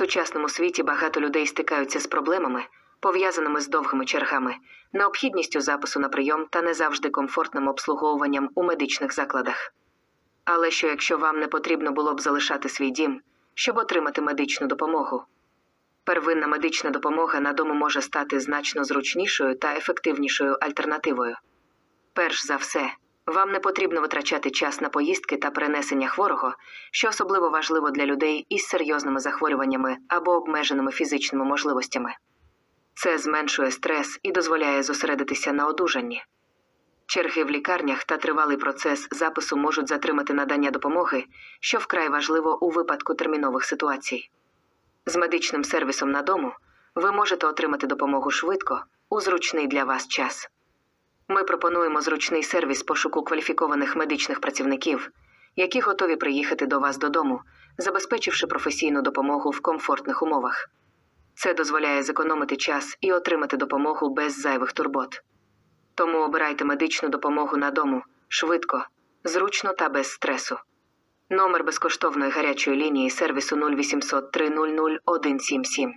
сучасному світі багато людей стикаються з проблемами, пов'язаними з довгими чергами, необхідністю запису на прийом та не завжди комфортним обслуговуванням у медичних закладах. Але що якщо вам не потрібно було б залишати свій дім, щоб отримати медичну допомогу? Первинна медична допомога на дому може стати значно зручнішою та ефективнішою альтернативою. Перш за все, вам не потрібно витрачати час на поїздки та перенесення хворого, що особливо важливо для людей із серйозними захворюваннями або обмеженими фізичними можливостями. Це зменшує стрес і дозволяє зосередитися на одужанні. Черги в лікарнях та тривалий процес запису можуть затримати надання допомоги, що вкрай важливо у випадку термінових ситуацій. З медичним сервісом на дому ви можете отримати допомогу швидко у зручний для вас час. Ми пропонуємо зручний сервіс пошуку кваліфікованих медичних працівників, які готові приїхати до вас додому, забезпечивши професійну допомогу в комфортних умовах. Це дозволяє зекономити час і отримати допомогу без зайвих турбот. Тому обирайте медичну допомогу на дому швидко, зручно та без стресу. Номер безкоштовної гарячої лінії сервісу 0800 300 177.